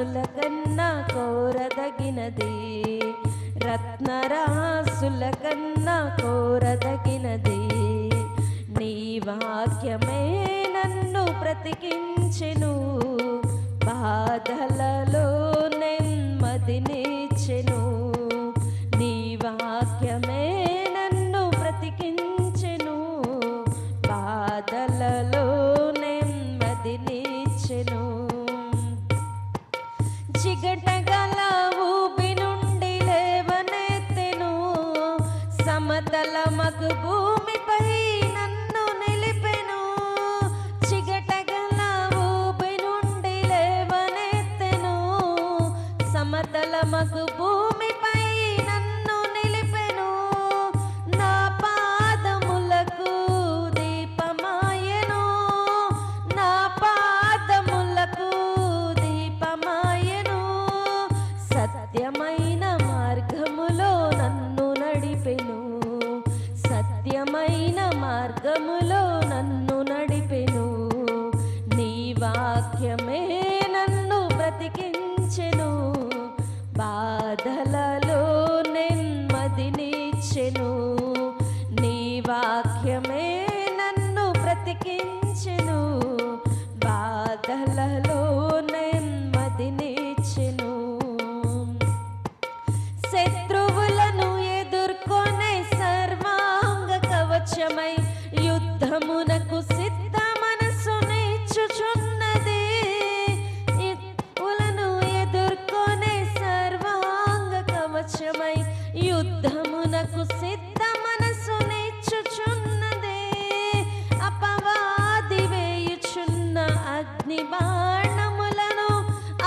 రాసుల కన్నా కోరదగినది. రత్నరాసుల కన్నా కోరదగినది. నీ వాక్యమే నన్ను బ్రతికించెను. బాధలలో నెమ్మదినిచ్చెను నీ వాక్యమే సమతల మగు భూమిపై నన్ను నిలిపెను. చిగటగల ఊబి నుండి లేవనెత్తెను. సమతల మగు భూమిపై నెమ్మదినిచ్చెను నీ వాక్యమే నన్ను బ్రతికించెను. బాధలలో నెమ్మదినిచ్చెను శత్రువులను ఎదుర్కొనే సర్వాంగ కవచమై యుద్ధమున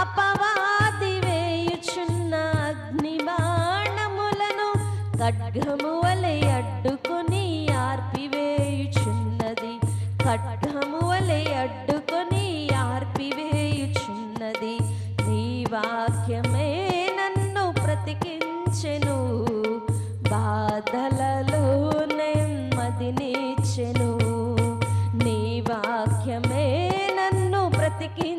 అపవాది వేయుచున్న అగ్నిబాణములను ఖడ్గము వలె అడ్డుకొని ఆర్పివేయుచున్నది. ఖడ్గము వలె అడ్డుకొని ఆర్పివేయుచున్నది. నీ వాక్యమే నన్ను బ్రతికించెను బాధలలో నెమ్మది నీచెను. నీ వాక్యమే నన్ను బ్రతికి